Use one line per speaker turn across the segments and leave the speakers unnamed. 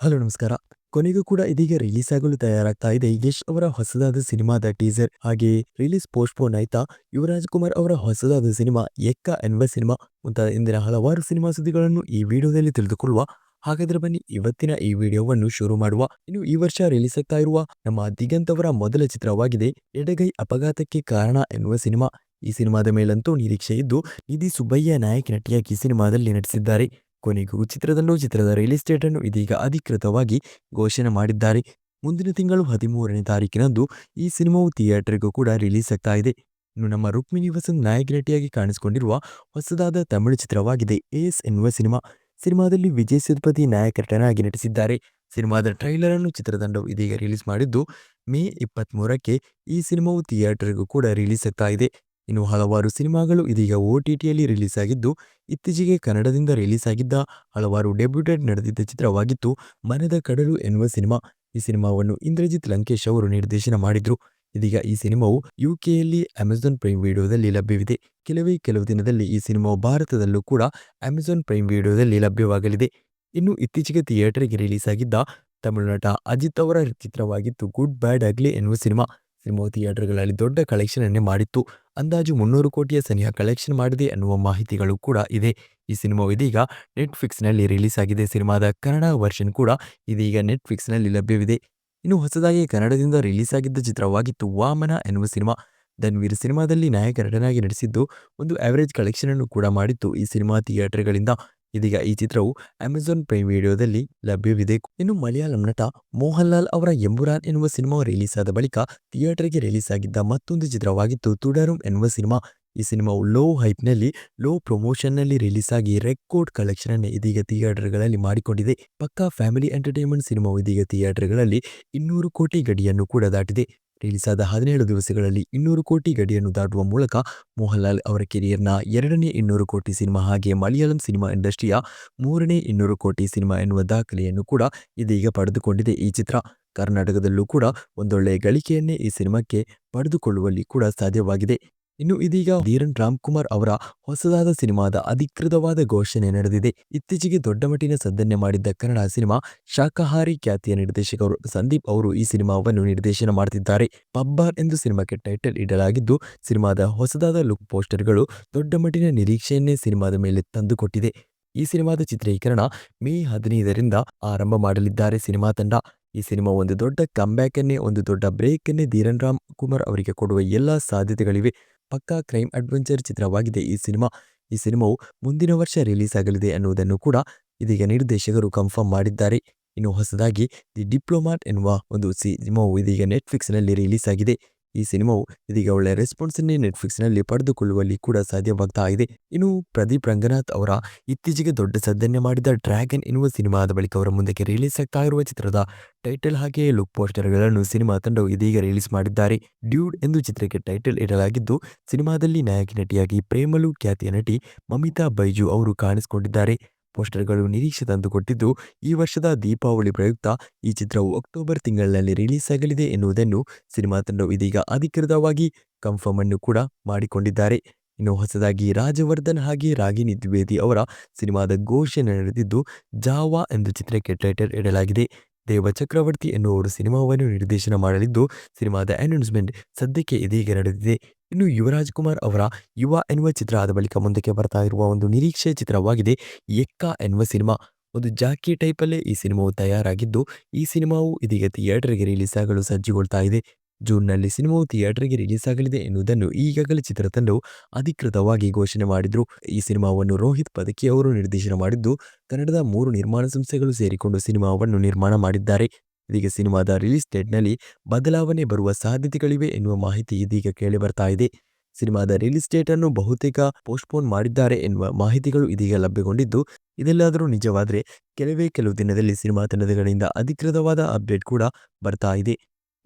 Hello, ನಮಸ್ಕಾರ. ಕೊನೆಗೂ ಕೂಡ ಇದೀಗ ರಿಲೀಸ್ ಆಗಲು ತಯಾರಾಗ್ತಾ ಇದೆ ಯಶ್ ಅವರ ಹೊಸದಾದ ಸಿನಿಮಾದ ಟೀಸರ್. ಹಾಗೆ ರಿಲೀಸ್ ಪೋಸ್ಟ್ಪೋನ್ ಆಯ್ತಾ? ಯುವರಾಜ್ ಕುಮಾರ್ ಅವರ ಹೊಸದಾದ ಸಿನಿಮಾ, ಎಕ್ಕ ಎನ್ನುವ ಸಿನಿಮಾ. ಮುಂತಾದ ಇಂದಿನ ಹಲವಾರು ಸಿನಿಮಾ ಸುದ್ದಿಗಳನ್ನು ಈ ವಿಡಿಯೋದಲ್ಲಿ ತಿಳಿದುಕೊಳ್ಳುವ. ಹಾಗಾದ್ರೆ ಬನ್ನಿ, ಇವತ್ತಿನ ಈ ವಿಡಿಯೋವನ್ನು ಶುರು ಮಾಡುವ. ಇನ್ನು ಈ ವರ್ಷ ರಿಲೀಸ್ ಆಗ್ತಾ ಇರುವ ನಮ್ಮ ದಿಗಂತ್ ಅವರ ಮೊದಲ ಚಿತ್ರವಾಗಿದೆ, ಎಡಗೈ ಅಪಘಾತಕ್ಕೆ ಕಾರಣ ಎನ್ನುವ ಸಿನಿಮಾ. ಈ ಸಿನಿಮಾದ ಮೇಲಂತೂ ನಿರೀಕ್ಷೆ ಇದ್ದು, ನಿಧಿ ಸುಬ್ಬಯ್ಯ ನಾಯಕ ನಟಿಯಾಗಿ ಸಿನಿಮಾದಲ್ಲಿ ನಟಿಸಿದ್ದಾರೆ. ಕೊನೆಗೂ ಚಿತ್ರದಲ್ಲೂ ಚಿತ್ರದ ರಿಯಲ್ ಎಸ್ಟೇಟ್ ಅನ್ನು ಇದೀಗ ಅಧಿಕೃತವಾಗಿ ಘೋಷಣೆ ಮಾಡಿದ್ದಾರೆ. ಮುಂದಿನ ತಿಂಗಳು ಹದಿಮೂರನೇ ತಾರೀಕಿನಂದು ಈ ಸಿನಿಮಾವು ಥಿಯೇಟರ್ಗೂ ಕೂಡ ರಿಲೀಸ್ ಆಗ್ತಾ ಇದೆ. ಇನ್ನು ನಮ್ಮ ರುಕ್ಮಿಣಿ ವಸಂತ್ ನಾಯಕ ನಟಿಯಾಗಿ ಕಾಣಿಸಿಕೊಂಡಿರುವ ಹೊಸದಾದ ತಮಿಳು ಚಿತ್ರವಾಗಿದೆ ಎಸ್ ಎನ್ನುವ ಸಿನಿಮಾ. ಸಿನಿಮಾದಲ್ಲಿ ವಿಜಯ್ ಸೇತುಪತಿ ನಾಯಕ ನಟನಾಗಿ ನಟಿಸಿದ್ದಾರೆ. ಸಿನಿಮಾದ ಟ್ರೈಲರ್ ಅನ್ನು ಚಿತ್ರತಂಡವು ಇದೀಗ ರಿಲೀಸ್ ಮಾಡಿದ್ದು ಮೇ ಇಪ್ಪತ್ತ್ಮೂರಕ್ಕೆ ಈ ಸಿನಿಮಾವು ಥಿಯೇಟರ್ಗೂ ಕೂಡ ರಿಲೀಸ್ ಆಗ್ತಾ ಇದೆ. ಇನ್ನು ಹಲವಾರು ಸಿನಿಮಾಗಳು ಇದೀಗ ಒ ಟಿ ಟಿಯಲ್ಲಿ ರಿಲೀಸ್ ಆಗಿದ್ದು ಇತ್ತೀಚೆಗೆ ಕನ್ನಡದಿಂದ ರಿಲೀಸ್ ಆಗಿದ್ದ ಹಲವಾರು ಡೆಬ್ಯೂಟೆಡ್ ನಡೆದಿದ್ದ ಚಿತ್ರವಾಗಿತ್ತು ಮನೆದ ಕಡಲು ಎನ್ನುವ ಸಿನಿಮಾ. ಈ ಸಿನಿಮಾವನ್ನು ಇಂದ್ರಜಿತ್ ಲಂಕೇಶ್ ಅವರು ನಿರ್ದೇಶನ ಮಾಡಿದ್ರು. ಇದೀಗ ಈ ಸಿನಿಮಾವು ಯುಕೆಯಲ್ಲಿ ಅಮೆಜಾನ್ ಪ್ರೈಮ್ ವಿಡಿಯೋದಲ್ಲಿ ಲಭ್ಯವಿದೆ. ಕೆಲವೇ ಕೆಲವು ದಿನದಲ್ಲಿ ಈ ಸಿನಿಮಾವು ಭಾರತದಲ್ಲೂ ಕೂಡ ಅಮೆಜಾನ್ ಪ್ರೈಮ್ ವಿಡಿಯೋದಲ್ಲಿ ಲಭ್ಯವಾಗಲಿದೆ. ಇನ್ನು ಇತ್ತೀಚೆಗೆ ಥಿಯೇಟರ್ಗೆ ರಿಲೀಸ್ ಆಗಿದ್ದ ತಮಿಳುನಾಟ ಅಜಿತ್ ಅವರ ಚಿತ್ರವಾಗಿತ್ತು ಗುಡ್, ಬ್ಯಾಡ್ ಅಗ್ಲಿ ಎನ್ನುವ ಸಿನಿಮಾ. ಸಿನಿಮಾವು ಥಿಯೇಟರ್ಗಳಲ್ಲಿ ದೊಡ್ಡ ಕಲೆಕ್ಷನ್ ಅನ್ನೇ ಮಾಡಿತ್ತು. ಅಂದಾಜು ಮುನ್ನೂರು ಕೋಟಿಯ ಸನಿಹ ಕಲೆಕ್ಷನ್ ಮಾಡಿದೆ ಅನ್ನುವ ಮಾಹಿತಿಗಳು ಕೂಡ ಇದೆ. ಈ ಸಿನಿಮಾವು ಇದೀಗ ನೆಟ್ಫ್ಲಿಕ್ಸ್ನಲ್ಲಿ ರಿಲೀಸ್ ಆಗಿದೆ. ಸಿನಿಮಾದ ಕನ್ನಡ ವರ್ಷನ್ ಕೂಡ ಇದೀಗ ನೆಟ್ಫ್ಲಿಕ್ಸ್ನಲ್ಲಿ ಲಭ್ಯವಿದೆ. ಇನ್ನು ಹೊಸದಾಗಿ ಕನ್ನಡದಿಂದ ರಿಲೀಸ್ ಆಗಿದ್ದ ಚಿತ್ರವಾಗಿತ್ತು ವಾಮನ ಎನ್ನುವ ಸಿನಿಮಾ. ಧನ್ವೀರ್ ಸಿನಿಮಾದಲ್ಲಿ ನಾಯಕ ನಟನಾಗಿ ನಟಿಸಿದ್ದು ಒಂದು ಆವರೇಜ್ ಕಲೆಕ್ಷನ್ ಅನ್ನು ಕೂಡ ಮಾಡಿತ್ತು. ಈ ಸಿನಿಮಾ ಥಿಯೇಟರ್ಗಳಿಂದ ಇದೀಗ ಈ ಚಿತ್ರವು ಅಮೆಜಾನ್ ಪ್ರೈಮ್ ವಿಡಿಯೋದಲ್ಲಿ ಲಭ್ಯವಿದೆ. ಇನ್ನು ಮಲಯಾಳಂ ನಟ ಮೋಹನ್ ಲಾಲ್ ಅವರ ಎಂಬುರಾನ್ ಎನ್ನುವ ಸಿನಿಮಾ ರಿಲೀಸ್ ಆದ ಬಳಿಕ ಥಿಯೇಟರ್ಗೆ ರಿಲೀಸ್ ಆಗಿದ್ದ ಮತ್ತೊಂದು ಚಿತ್ರವಾಗಿತ್ತು, ತುಡರುಂ ಎನ್ನುವ ಸಿನಿಮಾ. ಈ ಸಿನಿಮಾವು ಲೋ ಹೈಪ್ನಲ್ಲಿ, ಲೋ ಪ್ರಮೋಷನ್ನಲ್ಲಿ ರಿಲೀಸ್ ಆಗಿ ರೆಕಾರ್ಡ್ ಕಲೆಕ್ಷನ್ ಅನ್ನು ಇದೀಗ ಥಿಯೇಟರ್ಗಳಲ್ಲಿ ಮಾಡಿಕೊಂಡಿದೆ. ಪಕ್ಕಾ ಫ್ಯಾಮಿಲಿ ಎಂಟರ್ಟೈನ್ಮೆಂಟ್ ಸಿನಿಮಾವು ಇದೀಗ ಥಿಯೇಟರ್ಗಳಲ್ಲಿ ಇನ್ನೂರು ಕೋಟಿ ಗಡಿಯನ್ನು ಕೂಡ ದಾಟಿದೆ. ರಿಲೀಸ್ ಆದ ಹದಿನೇಳು ದಿವಸಗಳಲ್ಲಿ ಇನ್ನೂರು ಕೋಟಿ ಗಡಿಯನ್ನು ದಾಟುವ ಮೂಲಕ ಮೋಹನ್ಲಾಲ್ ಅವರ ಕೆರಿಯರ್ನ ಎರಡನೇ ಇನ್ನೂರು ಕೋಟಿ ಸಿನಿಮಾ ಹಾಗೆ ಮಲಯಾಳಂ ಸಿನಿಮಾ ಇಂಡಸ್ಟ್ರಿಯ ಮೂರನೇ ಇನ್ನೂರು ಕೋಟಿ ಸಿನಿಮಾ ಎನ್ನುವ ದಾಖಲೆಯನ್ನು ಕೂಡ ಇದೀಗ ಪಡೆದುಕೊಂಡಿದೆ. ಈ ಚಿತ್ರ ಕರ್ನಾಟಕದಲ್ಲೂ ಕೂಡ ಒಂದೊಳ್ಳೆಯ ಗಳಿಕೆಯನ್ನೇ ಈ ಸಿನಿಮಾಕ್ಕೆ ಪಡೆದುಕೊಳ್ಳುವಲ್ಲಿ ಕೂಡ ಸಾಧ್ಯವಾಗಿದೆ. ಇನ್ನು ಇದೀಗ ಧೀರನ್ ರಾಮ್ಕುಮಾರ್ ಅವರ ಹೊಸದಾದ ಸಿನಿಮಾದ ಅಧಿಕೃತವಾದ ಘೋಷಣೆ ನಡೆದಿದೆ. ಇತ್ತೀಚೆಗೆ ದೊಡ್ಡ ಮಟ್ಟಿನ ಸದ್ದನ್ನೆ ಮಾಡಿದ್ದ ಕನ್ನಡ ಸಿನಿಮಾ ಶಾಖಾಹಾರಿ ಖ್ಯಾತಿಯ ನಿರ್ದೇಶಕರು ಸಂದೀಪ್ ಅವರು ಈ ಸಿನಿಮಾವನ್ನು ನಿರ್ದೇಶನ ಮಾಡುತ್ತಿದ್ದಾರೆ ಪಬ್ಬಾರ್ ಎಂದು ಸಿನಿಮಾಕ್ಕೆ ಟೈಟಲ್ ಇಡಲಾಗಿದ್ದು, ಸಿನಿಮಾದ ಹೊಸದಾದ ಲುಕ್ ಪೋಸ್ಟರ್ಗಳು ದೊಡ್ಡ ಮಟ್ಟಿನ ನಿರೀಕ್ಷೆಯನ್ನೇ ಸಿನಿಮಾದ ಮೇಲೆ ತಂದುಕೊಟ್ಟಿದೆ. ಈ ಸಿನಿಮಾದ ಚಿತ್ರೀಕರಣ ಮೇ ಹದಿನೈದರಿಂದ ಆರಂಭ ಮಾಡಲಿದ್ದಾರೆ ಸಿನಿಮಾ ತಂಡ. ಈ ಸಿನಿಮಾ ಒಂದು ದೊಡ್ಡ ಕಂಬ್ಯಾಕ್ ಅನ್ನೇ, ಒಂದು ದೊಡ್ಡ ಬ್ರೇಕ್ ಅನ್ನೇ ಧೀರನ್ ರಾಮ್ ಕುಮಾರ್ ಅವರಿಗೆ ಕೊಡುವ ಎಲ್ಲಾ ಸಾಧ್ಯತೆಗಳಿವೆ. ಪಕ್ಕಾ ಕ್ರೈಮ್ ಅಡ್ವೆಂಚರ್ ಚಿತ್ರವಾಗಿದೆ. ಈ ಸಿನಿಮಾ, ಈ ಸಿನಿಮಾವು ಮುಂದಿನ ವರ್ಷ ರಿಲೀಸ್ ಆಗಲಿದೆ ಅನ್ನುವುದನ್ನು ಕೂಡ ಇದೀಗ ನಿರ್ದೇಶಕರು ಕನ್ಫರ್ಮ್ ಮಾಡಿದ್ದಾರೆ. ಇನ್ನು ಹೊಸದಾಗಿ ದಿ ಡಿಪ್ಲೊಮಾಟ್ ಎನ್ನುವ ಒಂದು ಸಿನಿಮಾವು ಇದೀಗ ನೆಟ್ಫ್ಲಿಕ್ಸ್ನಲ್ಲಿ ರಿಲೀಸ್ ಆಗಿದೆ ಈ ಸಿನಿಮಾವು ಇದೀಗ ಒಳ್ಳೆಯ ರೆಸ್ಪಾನ್ಸನ್ನೇ ನೆಟ್ಫ್ಲಿಕ್ಸ್ನಲ್ಲಿ ಪಡೆದುಕೊಳ್ಳುವಲ್ಲಿ ಕೂಡ ಸಾಧ್ಯವಾಗ್ತಾ ಇದೆ. ಇನ್ನು ಪ್ರದೀಪ್ ರಂಗನಾಥ್ ಅವರ ಇತ್ತೀಚೆಗೆ ದೊಡ್ಡ ಸದ್ದನ್ನೇ ಮಾಡಿದ ಡ್ರ್ಯಾಗನ್ ಎನ್ನುವ ಸಿನಿಮಾದ ಬಳಿಕ ಅವರ ಮುಂದಕ್ಕೆ ರಿಲೀಸ್ ಆಗ್ತಾ ಇರುವ ಚಿತ್ರದ ಟೈಟಲ್ ಹಾಗೆಯೇ ಲುಕ್ ಪೋಸ್ಟರ್ಗಳನ್ನು ಸಿನಿಮಾ ತಂಡವು ಇದೀಗ ರಿಲೀಸ್ ಮಾಡಿದ್ದಾರೆ. ಡ್ಯೂಡ್ ಎಂದು ಚಿತ್ರಕ್ಕೆ ಟೈಟಲ್ ಇಡಲಾಗಿದ್ದು, ಸಿನಿಮಾದಲ್ಲಿ ನಾಯಕಿ ನಟಿಯಾಗಿ ಪ್ರೇಮಲು ಖ್ಯಾತಿಯ ನಟಿ ಮಮಿತಾ ಬೈಜು ಅವರು ಕಾಣಿಸಿಕೊಂಡಿದ್ದಾರೆ. ಪೋಸ್ಟರ್ಗಳು ನಿರೀಕ್ಷೆ ತಂದುಕೊಟ್ಟಿದ್ದು, ಈ ವರ್ಷದ ದೀಪಾವಳಿ ಪ್ರಯುಕ್ತ ಈ ಚಿತ್ರವು ಅಕ್ಟೋಬರ್ ತಿಂಗಳಿನಲ್ಲಿ ರಿಲೀಸ್ ಆಗಲಿದೆ ಎನ್ನುವುದನ್ನು ಸಿನಿಮಾ ತಂಡವು ಇದೀಗ ಅಧಿಕೃತವಾಗಿ ಕನ್ಫರ್ಮ್ ಅನ್ನು ಕೂಡ ಮಾಡಿಕೊಂಡಿದ್ದಾರೆ. ಇನ್ನು ಹೊಸದಾಗಿ ರಾಜವರ್ಧನ್ ಹಾಗೆ ರಾಗಿಣಿ ದ್ವಿವೇದಿ ಅವರ ಸಿನಿಮಾದ ಘೋಷಣೆ ನಡೆದಿದ್ದು, ಜಾವಾ ಎಂದು ಚಿತ್ರಕ್ಕೆ ಟೈಟಲ್ ಇಡಲಾಗಿದೆ. ದೇವ ಚಕ್ರವರ್ತಿ ಎನ್ನುವರು ಸಿನಿಮಾವನ್ನು ನಿರ್ದೇಶನ ಮಾಡಲಿದ್ದು, ಸಿನಿಮಾದ ಅನೌನ್ಸ್ಮೆಂಟ್ ಸದ್ಯಕ್ಕೆ ಇದೀಗ ನಡೆದಿದೆ. ಇನ್ನು ಯುವರಾಜ್ ಕುಮಾರ್ ಅವರ ಯುವ ಎನ್ನುವ ಚಿತ್ರ ಆದ ಬಳಿಕ ಮುಂದಕ್ಕೆ ಬರ್ತಾ ಇರುವ ಒಂದು ನಿರೀಕ್ಷೆ ಚಿತ್ರವಾಗಿದೆ. ಎಕ್ಕ ಎನ್ನುವ ಸಿನಿಮಾ. ಒಂದು ಜಾಕಿ ಟೈಪಲ್ಲೇ ಈ ಸಿನಿಮಾವು ತಯಾರಾಗಿದ್ದು, ಈ ಸಿನಿಮಾವು ಇದೀಗ ಥಿಯೇಟರ್ಗೆ ರಿಲೀಸ್ ಆಗಲು ಸಜ್ಜುಗೊಳ್ತಾ ಇದೆ. ಜೂನ್ನಲ್ಲಿ ಸಿನಿಮಾವು ಥಿಯೇಟರ್ಗೆ ರಿಲೀಸ್ ಆಗಲಿದೆ ಎನ್ನುವುದನ್ನು ಈಗಾಗಲೇ ಚಿತ್ರತಂಡವು ಅಧಿಕೃತವಾಗಿ ಘೋಷಣೆ ಮಾಡಿದ್ರು. ಈ ಸಿನಿಮಾವನ್ನು ರೋಹಿತ್ ಪದಕಿ ಅವರು ನಿರ್ದೇಶನ ಮಾಡಿದ್ದು, ಕನ್ನಡದ ಮೂರು ನಿರ್ಮಾಣ ಸಂಸ್ಥೆಗಳು ಸೇರಿಕೊಂಡು ಸಿನಿಮಾವನ್ನು ನಿರ್ಮಾಣ ಮಾಡಿದ್ದಾರೆ. ಇದೀಗ ಸಿನಿಮಾದ ರಿಲೀಸ್ ಡೇಟ್ನಲ್ಲಿ ಬದಲಾವಣೆ ಬರುವ ಸಾಧ್ಯತೆಗಳಿವೆ ಎನ್ನುವ ಮಾಹಿತಿ ಇದೀಗ ಕೇಳಿ ಬರ್ತಾ ಇದೆ. ಸಿನಿಮಾದ ರಿಲೀಸ್ ಡೇಟ್ ಅನ್ನು ಬಹುತೇಕ ಪೋಸ್ಟ್ಪೋನ್ ಮಾಡಿದ್ದಾರೆ ಎನ್ನುವ ಮಾಹಿತಿಗಳು ಇದೀಗ ಲಭ್ಯಗೊಂಡಿದ್ದು, ಇದೆಲ್ಲಾದರೂ ನಿಜವಾದರೆ ಕೆಲವೇ ಕೆಲವು ದಿನದಲ್ಲಿ ಸಿನಿಮಾ ತಂಡಗಳಿಂದ ಅಧಿಕೃತವಾದ ಅಪ್ಡೇಟ್ ಕೂಡ ಬರ್ತಾ ಇದೆ.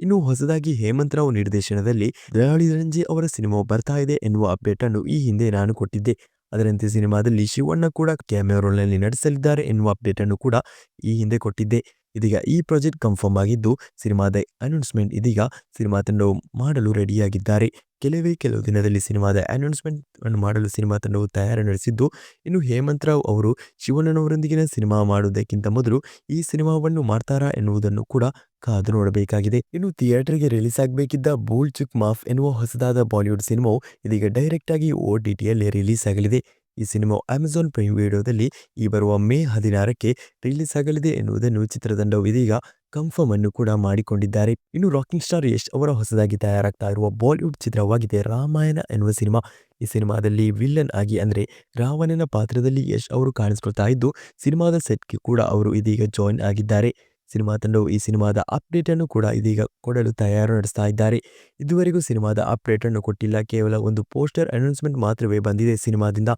ಇನ್ನು ಹೊಸದಾಗಿ ಹೇಮಂತ್ ರಾವ್ ನಿರ್ದೇಶನದಲ್ಲಿ ದಯಾಳಿ ರಂಜಿ ಅವರ ಸಿನಿಮಾ ಬರ್ತಾ ಇದೆ ಎನ್ನುವ ಅಪ್ಡೇಟ್ ಅನ್ನು ಈ ಹಿಂದೆ ನಾನು ಕೊಟ್ಟಿದ್ದೆ. ಅದರಂತೆ ಸಿನಿಮಾದಲ್ಲಿ ಶಿವಣ್ಣ ಕೂಡ ಕ್ಯಾಮೆರಾ ರೋಲ್ನಲ್ಲಿ ನಟಿಸಲಿದ್ದಾರೆ ಎನ್ನುವ ಅಪ್ಡೇಟ್ ಅನ್ನು ಕೂಡ ಈ ಹಿಂದೆ ಕೊಟ್ಟಿದ್ದೆ. ಇದೀಗ ಈ ಪ್ರಾಜೆಕ್ಟ್ ಕನ್ಫರ್ಮ್ ಆಗಿದ್ದು ಸಿನಿಮಾದ ಅನೌನ್ಸ್ಮೆಂಟ್ ಇದೀಗ ಸಿನಿಮಾ ತಂಡವು ಮಾಡಲು ರೆಡಿಯಾಗಿದ್ದಾರೆ ಕೆಲವೇ ಕೆಲವು ದಿನದಲ್ಲಿ ಸಿನಿಮಾದ ಅನೌನ್ಸ್‌ಮೆಂಟ್ ಅನ್ನು ಮಾಡಲು ಸಿನಿಮಾ ತಂಡವು ತಯಾರಿ ನಡೆಸಿದ್ದು, ಇನ್ನು ಹೇಮಂತ್ ರಾವ್ ಅವರು ಶಿವಣ್ಣನವರೊಂದಿಗಿನ ಸಿನಿಮಾ ಮಾಡುವುದಕ್ಕಿಂತ ಮೊದಲು ಈ ಸಿನಿಮಾವನ್ನು ಮಾಡ್ತಾರಾ ಎನ್ನುವುದನ್ನು ಕೂಡ ಕಾದು ನೋಡಬೇಕಾಗಿದೆ. ಇನ್ನು ಥಿಯೇಟರ್‌ಗೆ ರಿಲೀಸ್ ಆಗಬೇಕಿದ್ದ ಬೂಲ್ ಚುಕ್ ಮಾಫ್ ಎನ್ನುವ ಹೊಸದಾದ ಬಾಲಿವುಡ್ ಸಿನಿಮಾವು ಇದೀಗ ಡೈರೆಕ್ಟ್ ಆಗಿ ಟಿ ಟಿಯಲ್ಲಿ ರಿಲೀಸ್ ಆಗಲಿದೆ. ಈ ಸಿನಿಮಾ ಅಮೆಜಾನ್ ಪ್ರೈಮ್ ವಿಡಿಯೋದಲ್ಲಿ ಈ ಬರುವ ಮೇ ಹದಿನಾರಕ್ಕೆ ರಿಲೀಸ್ ಆಗಲಿದೆ ಎನ್ನುವುದನ್ನು ಚಿತ್ರತಂಡವು ಇದೀಗ ಕನ್ಫರ್ಮ್ ಅನ್ನು ಕೂಡ ಮಾಡಿಕೊಂಡಿದ್ದಾರೆ. ಇನ್ನು ರಾಕಿಂಗ್ ಸ್ಟಾರ್ ಯಶ್ ಅವರ ಹೊಸದಾಗಿ ತಯಾರಾಗ್ತಾ ಇರುವ ಬಾಲಿವುಡ್ ಚಿತ್ರವಾಗಿದೆ ರಾಮಾಯಣ ಎನ್ನುವ ಸಿನಿಮಾ. ಈ ಸಿನಿಮಾದಲ್ಲಿ ವಿಲ್ಲನ್ ಆಗಿ ಅಂದ್ರೆ ರಾವಣನ ಪಾತ್ರದಲ್ಲಿ ಯಶ್ ಅವರು ಕಾಣಿಸ್ಕೊಳ್ತಾ ಇದ್ದು, ಸಿನಿಮಾದ ಸೆಟ್‌ಗೆ ಕೂಡ ಅವರು ಇದೀಗ ಜಾಯಿನ್ ಆಗಿದ್ದಾರೆ. ಸಿನಿಮಾ ತಂಡವು ಈ ಸಿನಿಮಾದ ಅಪ್ಡೇಟ್ ಅನ್ನು ಕೂಡ ಇದೀಗ ಕೊಡಲು ತಯಾರು ನಡೆಸ್ತಾ ಇದ್ದಾರೆ. ಇದುವರೆಗೂ ಸಿನಿಮಾದ ಅಪ್ಡೇಟ್ ಅನ್ನು ಕೊಟ್ಟಿಲ್ಲ. ಕೇವಲ ಒಂದು ಪೋಸ್ಟರ್ ಅನೌನ್ಸ್‌ಮೆಂಟ್ ಮಾತ್ರವೇ ಬಂದಿದೆ ಸಿನಿಮಾದಿಂದ.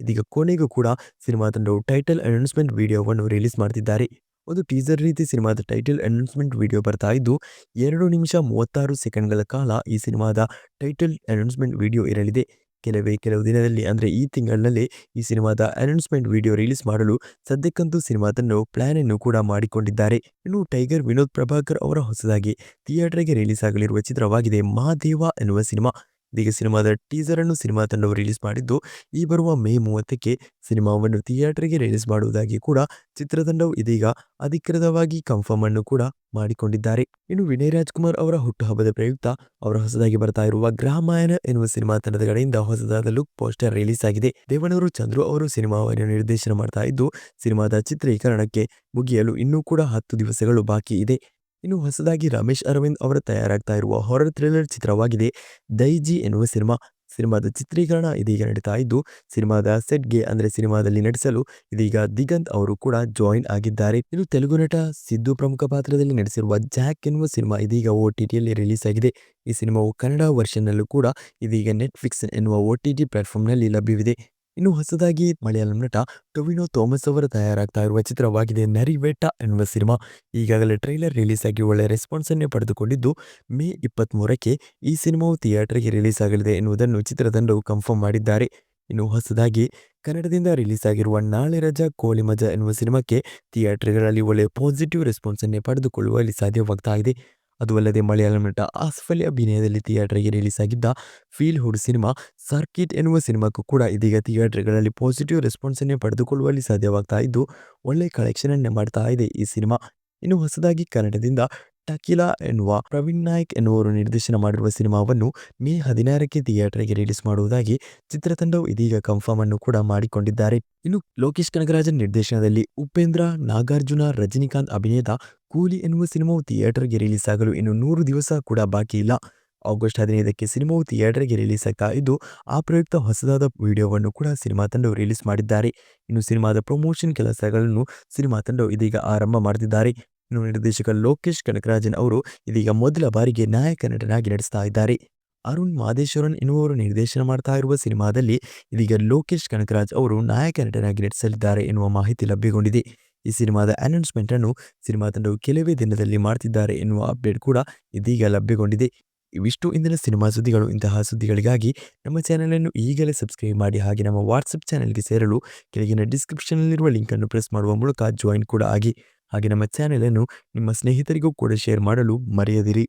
ಇದೀಗ ಕೊನೆಗೂ ಕೂಡ ಸಿನಿಮಾ ತಂಡವು ಟೈಟಲ್ ಅನೌನ್ಸ್‌ಮೆಂಟ್ ವಿಡಿಯೋವನ್ನು ರಿಲೀಸ್ ಮಾಡ್ತಿದ್ದಾರೆ. ಒಂದು ಟೀಸರ್ ರೀತಿ ಸಿನಿಮಾದ ಟೈಟಲ್ ಅನೌನ್ಸ್‌ಮೆಂಟ್ ವಿಡಿಯೋ ಬರ್ತಾ ಇದ್ದು, ಎರಡು ನಿಮಿಷ ಮೂವತ್ತಾರು ಸೆಕೆಂಡ್‌ಗಳ ಕಾಲ ಈ ಸಿನಿಮಾದ ಟೈಟಲ್ ಅನೌನ್ಸ್‌ಮೆಂಟ್ ವಿಡಿಯೋ ಇರಲಿದೆ. ಕೆಲವೇ ಕೆಲವು ದಿನದಲ್ಲಿ ಅಂದರೆ ಈ ತಿಂಗಳಿನಲ್ಲೇ ಈ ಸಿನಿಮಾದ ಅನೌನ್ಸ್‌ಮೆಂಟ್ ವಿಡಿಯೋ ರಿಲೀಸ್ ಮಾಡಲು ಸದ್ಯಕ್ಕಂತೂ ಸಿನಿಮಾದನ್ನು ಪ್ಲ್ಯಾನ್ ಅನ್ನು ಕೂಡ ಮಾಡಿಕೊಂಡಿದ್ದಾರೆ. ಇನ್ನು ಟೈಗರ್ ವಿನೋದ್ ಪ್ರಭಾಕರ್ ಅವರ ಹೊಸದಾಗಿ ಥಿಯೇಟರ್‌ಗೆ ರಿಲೀಸ್ ಆಗಲಿರುವ ಚಿತ್ರವಾಗಿದೆ ಮಹಾದೇವ ಎನ್ನುವ ಸಿನಿಮಾ. ಇದೀಗ ಸಿನಿಮಾದ ಟೀಸರ್ ಅನ್ನು ಸಿನಿಮಾ ತಂಡವು ರಿಲೀಸ್ ಮಾಡಿದ್ದು, ಈ ಬರುವ ಮೇ ಮೂವತ್ತಕ್ಕೆ ಸಿನಿಮಾವನ್ನು ಥಿಯೇಟರ್‌ಗೆ ರಿಲೀಸ್ ಮಾಡುವುದಾಗಿ ಕೂಡ ಚಿತ್ರತಂಡವು ಇದೀಗ ಅಧಿಕೃತವಾಗಿ ಕನ್ಫರ್ಮ್ ಅನ್ನು ಕೂಡ ಮಾಡಿಕೊಂಡಿದ್ದಾರೆ. ಇನ್ನು ವಿನಯ್ ರಾಜ್‌ಕುಮಾರ್ ಅವರ ಹುಟ್ಟುಹಬ್ಬದ ಪ್ರಯುಕ್ತ ಅವರ ಹೊಸದಾಗಿ ಬರ್ತಾ ಇರುವ ಗ್ರಾಮಾಯಣ ಎನ್ನುವ ಸಿನಿಮಾ ತಂಡದ ಕಡೆಯಿಂದ ಹೊಸದಾದ ಲುಕ್ ಪೋಸ್ಟರ್ ರಿಲೀಸ್ ಆಗಿದೆ. ದೇವನೂರು ಚಂದ್ರು ಅವರು ಸಿನಿಮಾವನ್ನು ನಿರ್ದೇಶನ ಮಾಡ್ತಾ ಇದ್ದು, ಸಿನಿಮಾದ ಚಿತ್ರೀಕರಣಕ್ಕೆ ಮುಗಿಯಲು ಇನ್ನೂ ಕೂಡ ಹತ್ತು ದಿವಸಗಳು ಬಾಕಿ ಇದೆ. ಇನ್ನು ಹೊಸದಾಗಿ ರಮೇಶ್ ಅರವಿಂದ್ ಅವರು ತಯಾರಾಗ್ತಾ ಇರುವ ಹಾರರ್ ಥ್ರಿಲ್ಲರ್ ಚಿತ್ರವಾಗಿದೆ ದೈಜಿ ಎನ್ನುವ ಸಿನಿಮಾ. ಸಿನಿಮಾದ ಚಿತ್ರೀಕರಣ ಇದೀಗ ನಡೀತಾ ಇದ್ದು, ಸಿನಿಮಾದ ಸೆಟ್‌ಗೆ ಅಂದ್ರೆ ಸಿನಿಮಾದಲ್ಲಿ ನಟಿಸಲು ಇದೀಗ ದಿಗಂತ್ ಅವರು ಕೂಡ ಜಾಯಿನ್ ಆಗಿದ್ದಾರೆ. ಇನ್ನು ತೆಲುಗು ನಟ ಸಿದ್ದು ಪ್ರಮುಖ ಪಾತ್ರದಲ್ಲಿ ನಟಿಸಿರುವ ಜಾಕ್ ಎನ್ನುವ ಸಿನಿಮಾ ಇದೀಗ ಒ ಟಿ ಟಿಯಲ್ಲಿ ರಿಲೀಸ್ ಆಗಿದೆ. ಈ ಸಿನಿಮಾವು ಕನ್ನಡ ವರ್ಷನ್‌ನಲ್ಲೂ ಕೂಡ ಇದೀಗ ನೆಟ್‌ಫ್ಲಿಕ್ಸ್ ಎನ್ನುವ ಒ ಟಿ ಟಿ ಪ್ಲಾಟ್‌ಫಾರ್ಮ್‌ನಲ್ಲಿ ಲಭ್ಯವಿದೆ. ಇನ್ನು ಹೊಸದಾಗಿ ಮಲಯಾಳಂ ನಟ ಟೊವಿನೋ ಥಾಮಸ್ ಅವರು ತಯಾರಾಗ್ತಾ ಇರುವ ಚಿತ್ರವಾಗಿದೆ ನರಿವೇಟ ಎನ್ನುವ ಸಿನಿಮಾ. ಈಗಾಗಲೇ ಟ್ರೈಲರ್ ರಿಲೀಸ್ ಆಗಿ ಒಳ್ಳೆ ರೆಸ್ಪಾನ್ಸ್ ಅನ್ನೇ ಪಡೆದುಕೊಂಡಿದ್ದು, ಮೇ ಇಪ್ಪತ್ಮೂರಕ್ಕೆ ಈ ಸಿನಿಮಾವು ಥಿಯೇಟರ್‌ಗೆ ರಿಲೀಸ್ ಆಗಲಿದೆ ಎನ್ನುವುದನ್ನು ಚಿತ್ರತಂಡವು ಕನ್ಫರ್ಮ್ ಮಾಡಿದ್ದಾರೆ. ಇನ್ನು ಹೊಸದಾಗಿ ಕನ್ನಡದಿಂದ ರಿಲೀಸ್ ಆಗಿರುವ ನಾಳೆ ರಜಾ ಕೋಳಿ ಮಜಾ ಎನ್ನುವ ಸಿನಿಮಾಕ್ಕೆ ಥಿಯೇಟರ್‌ಗಳಲ್ಲಿ ಒಳ್ಳೆಯ ಪಾಸಿಟಿವ್ ರೆಸ್ಪಾನ್ಸ್ ಅನ್ನೇ ಪಡೆದುಕೊಳ್ಳುವಲ್ಲಿ ಸಾಧ್ಯವಾಗ್ತಾ ಇದೆ. ಅದು ಅಲ್ಲದೆ ಮಲಯಾಳಂ ನಟ ಆಸಿಫ್ ಅಲಿ ಅಭಿನಯದಲ್ಲಿ ಥಿಯೇಟರ್‌ಗೆ ರಿಲೀಸ್ ಆಗಿದ್ದ ಫೀಲ್ ಹುಡ್ ಸಿನಿಮಾ ಸರ್ಕಿಟ್ ಎನ್ನುವ ಸಿನಿಮಾಕ್ಕೂ ಕೂಡ ಇದೀಗ ಥಿಯೇಟರ್‌ಗಳಲ್ಲಿ ಪಾಸಿಟಿವ್ ರೆಸ್ಪಾನ್ಸ್ ಅನ್ನೇ ಪಡೆದುಕೊಳ್ಳುವಲ್ಲಿ ಸಾಧ್ಯವಾಗ್ತಾ ಇದ್ದು, ಒಳ್ಳೆ ಕಲೆಕ್ಷನ್ ಅನ್ನೇ ಮಾಡ್ತಾ ಇದೆ ಈ ಸಿನಿಮಾ. ಇನ್ನು ಹೊಸದಾಗಿ ಕನ್ನಡದಿಂದ ಟಕಿಲಾ ಎನ್ನುವ ಪ್ರವೀಣ್ ನಾಯಕ್ ಎನ್ನುವರು ನಿರ್ದೇಶನ ಮಾಡಿರುವ ಸಿನಿಮಾವನ್ನು ಮೇ ಹದಿನಾರಕ್ಕೆ ಥಿಯೇಟರ್‌ಗೆ ರಿಲೀಸ್ ಮಾಡುವುದಾಗಿ ಚಿತ್ರತಂಡವು ಇದೀಗ ಕನ್ಫರ್ಮ್ ಅನ್ನು ಕೂಡ ಮಾಡಿಕೊಂಡಿದ್ದಾರೆ. ಇನ್ನು ಲೋಕೇಶ್ ಕನಗರಾಜನ್ ನಿರ್ದೇಶನದಲ್ಲಿ ಉಪೇಂದ್ರ, ನಾಗಾರ್ಜುನ, ರಜನಿಕಾಂತ್ ಅಭಿನಯದ ಕೂಲಿ ಎನ್ನುವ ಸಿನಿಮಾವು ಥಿಯೇಟರ್‌ಗೆ ರಿಲೀಸ್ ಆಗಲು ಇನ್ನು ನೂರು ದಿವಸ ಕೂಡ ಬಾಕಿ ಇಲ್ಲ. ಆಗಸ್ಟ್ ಹದಿನೈದಕ್ಕೆ ಸಿನಿಮಾವು ಥಿಯೇಟರ್‌ಗೆ ರಿಲೀಸ್ ಆಗ್ತಾ ಇದ್ದು, ಆ ಪ್ರಯುಕ್ತ ಹೊಸದಾದ ವಿಡಿಯೋವನ್ನು ಕೂಡ ಸಿನಿಮಾ ತಂಡವು ರಿಲೀಸ್ ಮಾಡಿದ್ದಾರೆ. ಇನ್ನು ಸಿನಿಮಾದ ಪ್ರಮೋಷನ್ ಕೆಲಸಗಳನ್ನು ಸಿನಿಮಾ ತಂಡವು ಇದೀಗ ಆರಂಭ ಮಾಡ್ತಿದ್ದಾರೆ. ಇನ್ನು ನಿರ್ದೇಶಕ ಲೋಕೇಶ್ ಕನಕರಾಜನ್ ಅವರು ಇದೀಗ ಮೊದಲ ಬಾರಿಗೆ ನಾಯಕ ನಟನಾಗಿ ನಡೆಸ್ತಾ ಇದ್ದಾರೆ. ಅರುಣ್ ಮಾದೇಶ್ವರನ್ ಎನ್ನುವರು ನಿರ್ದೇಶನ ಮಾಡ್ತಾ ಇರುವ ಸಿನಿಮಾದಲ್ಲಿ ಇದೀಗ ಲೋಕೇಶ್ ಕನಕರಾಜ್ ಅವರು ನಾಯಕ ನಟನಾಗಿ ನಟಿಸಲಿದ್ದಾರೆ ಎನ್ನುವ ಮಾಹಿತಿ ಲಭ್ಯಗೊಂಡಿದೆ. ಈ ಸಿನಿಮಾದ ಅನೌನ್ಸ್‌ಮೆಂಟ್ ಅನ್ನು ಸಿನಿಮಾ ತಂಡವು ಕೆಲವೇ ದಿನದಲ್ಲಿ ಮಾಡ್ತಿದ್ದಾರೆ ಎನ್ನುವ ಅಪ್ಡೇಟ್ ಕೂಡ ಇದೀಗ ಲಭ್ಯಗೊಂಡಿದೆ. ಇವಿಷ್ಟು ಇಂದಿನ ಸಿನಿಮಾ ಸುದ್ದಿಗಳು. ಇಂತಹ ಸುದ್ದಿಗಳಿಗಾಗಿ ನಮ್ಮ ಚಾನೆಲ್ ಅನ್ನು ಈಗಲೇ ಸಬ್ಸ್ಕ್ರೈಬ್ ಮಾಡಿ ಹಾಗೆ ನಮ್ಮ ವಾಟ್ಸಪ್ ಚಾನಲ್ಗೆ ಸೇರಲು ಕೆಳಗಿನ ಡಿಸ್ಕ್ರಿಪ್ಷನ್‌ನಲ್ಲಿರುವ ಲಿಂಕ್ ಅನ್ನು ಪ್ರೆಸ್ ಮಾಡುವ ಮೂಲಕ ಜಾಯಿನ್ ಕೂಡ ಆಗಿ. ಹಾಗೆ ನಮ್ಮ ಚಾನೆಲ್ ಅನ್ನು ನಿಮ್ಮ ಸ್ನೇಹಿತರಿಗೂ ಕೂಡ ಶೇರ್ ಮಾಡಲು ಮರೆಯದಿರಿ.